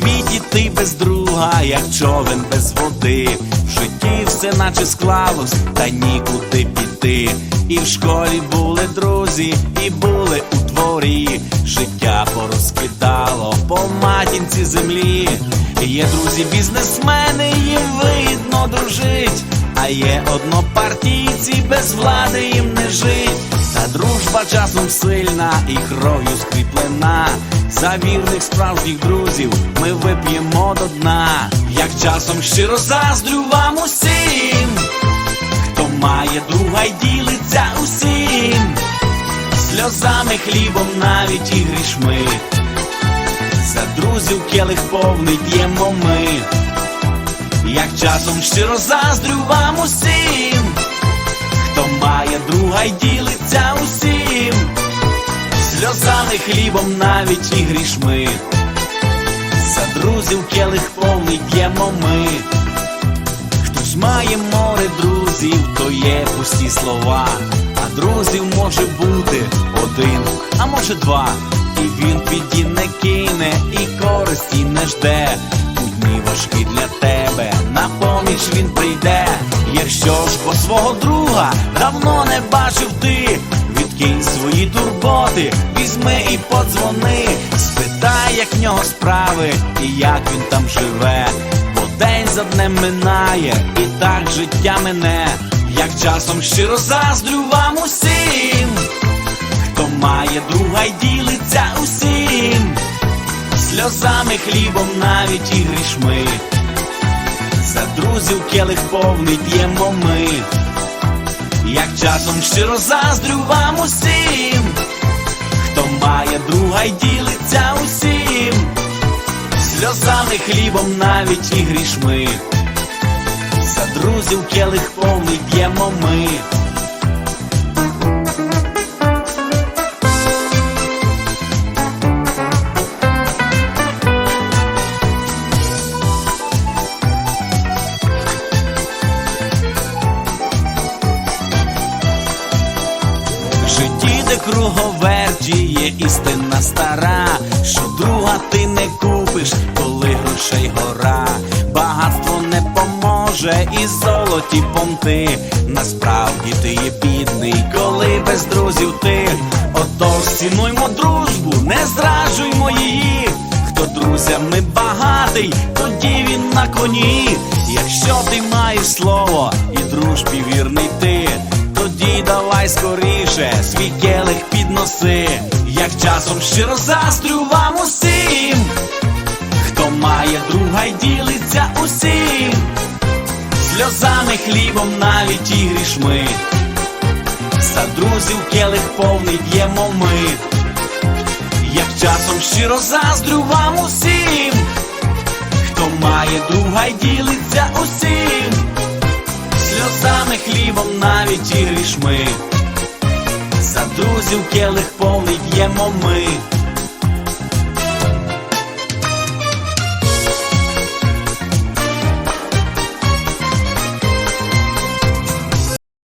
світі ти без друга, як човен без води. В житті все наче склалось, та нікуди піти. І в школі були друзі, і були у дворі. Життя порозкидало по матінці землі. Є друзі, бізнесмени, їм видно дружить. А є однопартійці, без влади їм не жить. Та дружба часом сильна і кров'ю скріплена. За вірних справжніх друзів ми вип'ємо до дна. Як часом щиро заздрю вам усім, хто має друга й ділиться усім, сльозами, хлібом, навіть і грішми. За друзів келих повний п'ємо ми. Як часом щиро заздрю вам усім, хто має друга й ділиться усім, сльозами, хлібом, навіть і грішми. За друзів келих повний п'ємо ми. Хтось має море друзів, то є пусті слова. А друзів може бути один, а може два. І він піді не кине, і користі не жде. У дні важкі для тебе, на поміч він прийде. Якщо ж бо свого друга давно не бачив ти, відкинь свої турботи, візьми і подзвони, спитай, як в нього справи, і як він там живе. Бо день за днем минає, і так життя мене, як часом щиро заздрю вам усім, хто має друга й ділиться усім, сльозами, хлібом, навіть і грішми. За друзів келих повний п'ємо ми, як часом щиро заздрю вам усім, хто має друга й ділиться усім, сльозами, хлібом, навіть і грішми. За друзів келих повний п'ємо ми. Круговерті є істина стара, що друга ти не купиш, коли грошей гора, багатство не поможе і золоті понти. Насправді ти є бідний, коли без друзів ти. Отож цінуймо дружбу, не зраджуймо її. Хто друзями багатий, тоді він на коні. Якщо ти маєш слово і дружбі вірний ти, давай скоріше свій келих підноси, як часом щиро заздрю вам усім, хто має друга й ділиться усім, сльозами, хлібом, навіть і грішми. За друзів келих повний п'ємо ми, як часом щиро заздрю вам усім, хто має друга й ділиться усім, сльозами, хлібом, навіть і грішми. За друзів келих повний п'ємо ми.